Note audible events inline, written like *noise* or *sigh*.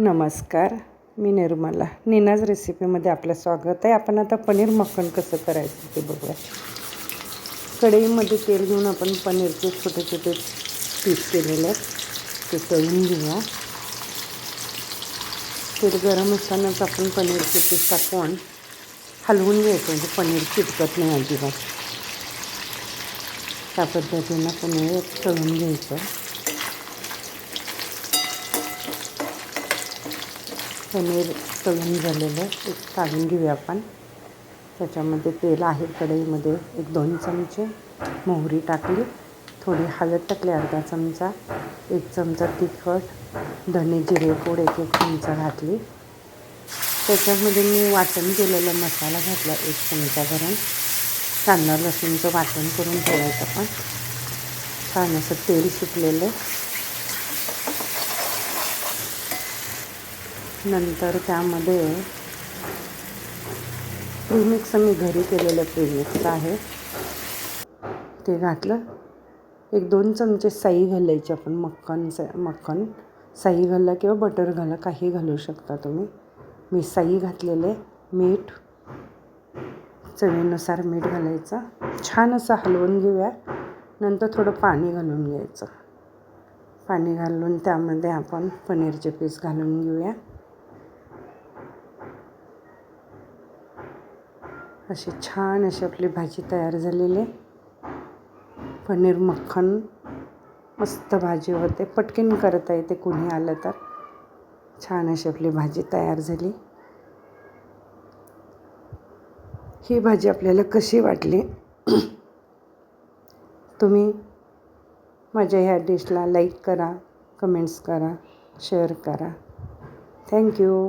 नमस्कार मी निर्मला. नीनाज रेसिपीमध्ये आपलं स्वागत आहे. आपण आता पनीर मक्खन कसं करायचं ते बघूया. कढईमध्ये तेल घेऊन आपण पनीरचे छोटे छोटे पीस केलेले आहेत. ते तळून घेऊया. तेल गरम असतानाच आपण पनीरचे पीस टाकून हलवून घ्यायचं. म्हणजे पनीर चिटकत नाही अजिबात. त्या पद्धतीनं पनीर तळून घ्यायचं. पनीर तळून झालेलं एक काढून घेऊया आपण. त्याच्यामध्ये तेल आहे कढईमध्ये एक दोन चमचे मोहरी टाकली. थोडी हळद टाकली अर्धा चमचा एक चमचा तिखट धणे जिरे पूड एक एक चमचा घातली. त्याच्यामध्ये मी वाटण केलेला मसाला घातला एक चमचा भरून. कांदा लसूणचं वाटण करून ठेवायचं पण छान असं तेल सुटलेलं नंतर त्यामध्ये प्रीमिक्स मी घरी केलेलं प्रीमिक्स आहे. ते घातलं. एक दोन चमचे साई घालायचे आपण मक्खन मक्खन. साई घाला किंवा बटर घाला काही घालू शकता तुम्ही. मी साई घातलेले मीठ चवीनुसार मीठ घालायचं. छान असं हलवून घेऊया. नंतर थोडं पाणी घालून घ्यायचं. पाणी घालून त्यामध्ये आपण पनीरचे पीस घालून घेऊया. अशी छान अशी आपली भाजी तयार झालेली पनीर मक्खन मस्त भाजी होते. पटकन करता येते कुणी आलं तर. छान अशी आपली भाजी तयार झाली. ही भाजी आपल्याला कशी वाटली? *clears throat* तुम्ही माझ्या ह्या डिशला लाईक करा कमेंट्स करा शेअर करा. Thank you